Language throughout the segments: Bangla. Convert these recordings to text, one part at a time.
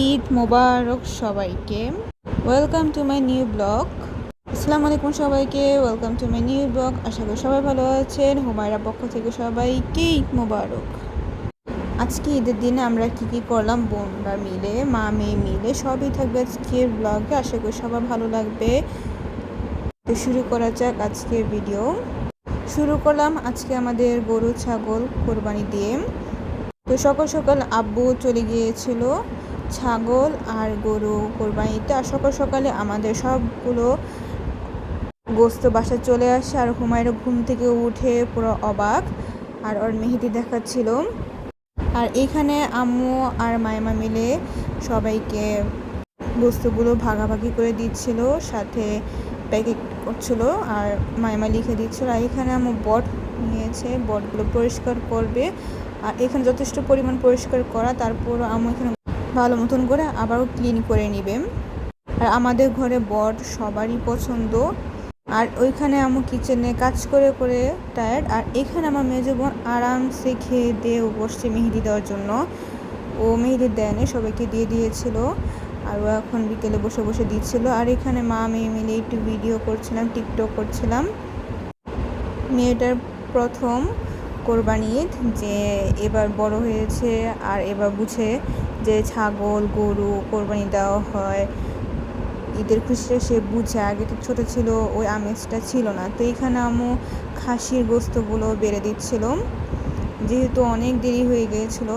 ঈদ মোবারক সবাইকে। Welcome to my new blog আসসালামু আলাইকুম সবাইকে। Welcome to my new blog আশা করি সবাই ভালো আছেন। হুমায়রা পক্ষ থেকে সবাইকে ঈদ মোবারক। আজকে ঈদের দিনে আমরা কি কি করলাম? বোনরা মিলে, মা মেয়ে মিলে, সবই থাকবে আজকের ব্লগে আশা করি সবার ভালো লাগবে। তো শুরু করা যাক আজকের ভিডিও শুরু করলাম আজকে আমাদের গরু, ছাগল কোরবানি দিয়ে। তো সকাল সকাল আব্বু চলে গিয়েছিল। ছাগল আর গরু কোরবানিতে আর সকাল সকালে আমাদের সবগুলো গোস্ত বাসা চলে আসে আর হুমায়রা ঘুম থেকে উঠে পুরো অবাক আর ওর মেহেদি দেখাচ্ছিল। আর এখানে আম্মু আর মায়মা মিলে সবাইকে বস্তুগুলো ভাগাভাগি করে দিচ্ছিল, সাথে প্যাকেট করছিল আর মায়মা লিখে দিচ্ছিল, আর এখানে আম্মু বট নিয়েছে, বটগুলো পরিষ্কার করবে। আর এখানে যথেষ্ট পরিমাণ পরিষ্কার করা তারপর আম্মু এখানে ভালো মতন করে আবারও ক্লিন করে নিবে। আর আমাদের ঘরে বট সবারই পছন্দ। আর ওইখানে আম্মু কিচেনে কাজ করে করে টায়ার্ড আর এখানে আমার মেজো বোন আরামসে খেয়ে দিয়ে বসছে মেহেদি দেওয়ার জন্য। ও মেহেদি দেয়নি, সবাইকে দিয়ে দিয়েছিল। আর ও এখন বিকেলে বসে বসে দিচ্ছিল। আর এখানে মা মেয়ে মিলে একটু ভিডিও করছিলাম টিকটক করছিলাম। মেয়েটার প্রথম কোরবানি ঈদ, যে এবার বড় হয়েছে আর এবার বুঝে যে ছাগল, গরু কোরবানি দেওয়া হয়। ঈদের খুশিটা সে বুঝে আগে তো ছোটো ছিল, ওই আমেজটা ছিল না। তো এখানে আমু খাসির গোস্তগুলো বেড়ে দিচ্ছিল। যেহেতু অনেক দেরি হয়ে গিয়েছিল,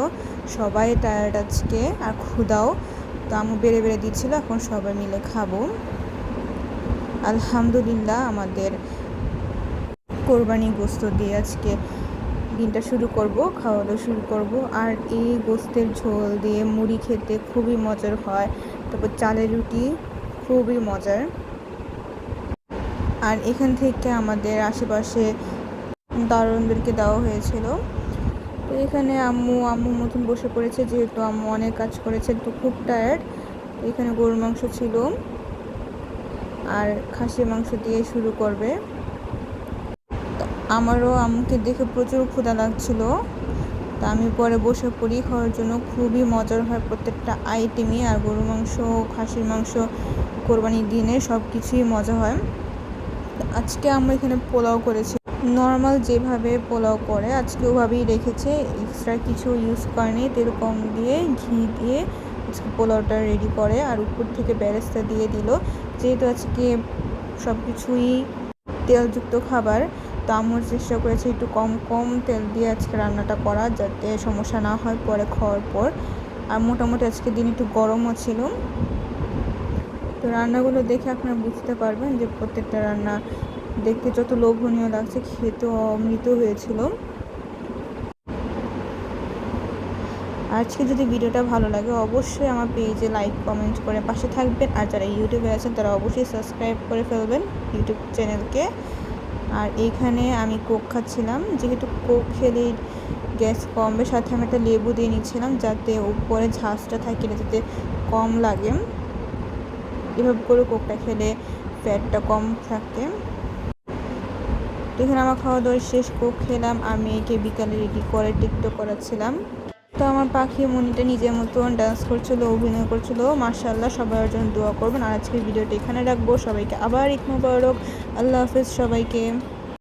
সবাই টায়ার্ড আজকে, আর ক্ষুদাও তো আমু বেড়ে বেড়ে দিচ্ছিল, এখন সবাই মিলে খাব। আলহামদুলিল্লাহ আমাদের কোরবানি গোস্ত দিয়ে আজকে দিনটা শুরু করব খাওয়া দাওয়া শুরু করব। আর এই গোস্তের ঝোল দিয়ে মুড়ি খেতে খুবই মজার হয়। তারপর চালের রুটি, খুবই মজার। আর এখান থেকে আমাদের আশেপাশে দারুণদেরকে দেওয়া হয়েছিল। তো এখানে আম্মু আম্মু মতন বসে পড়েছে, যেহেতু আম্মু অনেক কাজ করেছে, তো খুব টায়ার্ড এখানে গরুর মাংস ছিল। আর খাসির মাংস দিয়ে শুরু করবে। আমারও আম্মুকে দেখে প্রচুর ক্ষুধা লাগছিল। তা আমি পরে বসে পড়ি, খাওয়ার জন্য খুবই মজার হয় প্রত্যেকটা আইটেমই আর গরু মাংস, খাসির মাংস কোরবানির দিনে সব কিছুই মজা হয়। আজকে আমরা এখানে পোলাও করেছি। নর্মাল যেভাবে পোলাও করে, আজকে ওভাবেই রেখেছে। এক্সট্রা কিছু ইউজ করেনি, তেল কম দিয়ে, ঘি দিয়ে আজকে পোলাওটা রেডি করে, আর উপর থেকে ব্যারেস্তা দিয়ে দিল। যেহেতু আজকে সব কিছুই তেলযুক্ত খাবার তো চেষ্টা করেছি, একটু কম কম তেল দিয়ে আজকে রান্নাটা করা যাতে সমস্যা না হয় পরে খাওয়ার পর। আর মোটামুটি আজকে দিন একটু গরমও ছিল। তো রান্নাগুলো দেখে আপনারা বুঝতে পারবেন যে প্রত্যেকটা রান্না দেখতে যত লোভনীয় লাগছে খেতে অমৃত হয়েছিল। আজকে যদি ভিডিওটা ভালো লাগে, অবশ্যই আমার পেজে লাইক, কমেন্ট করে পাশে থাকবেন। আর যারা ইউটিউবে আছেন, তারা অবশ্যই সাবস্ক্রাইব করে ফেলবেন ইউটিউব চ্যানেলকে। আর এইখানে আমি কোক খাচ্ছিলাম। যেহেতু কোক খেলে গ্যাস কমবে, সাথে আমি একটা লেবু দিয়ে নিচ্ছিলাম যাতে উপরে ঝাঁসটা থাকে না, যাতে কম লাগে। এভাবে করে কোকটা খেলে ফ্যাটটা কম থাকে। এখানে আমার খাওয়া দাওয়া শেষ, কোক খেলাম। আমি একে বিকালে রেডি করে টিকটক করাচ্ছিলাম। তো আমার পাখি মনিটা নিজের মতন ডান্স করছিল, অভিনয় করছিল। মার্শাল্লাহ সবার জন্য দোয়া করবেন। আর আজকের ভিডিওটা এখানে রাখব। সবাইকে আবার ইকমুবারক আল্লাহ হাফিজ সবাইকে।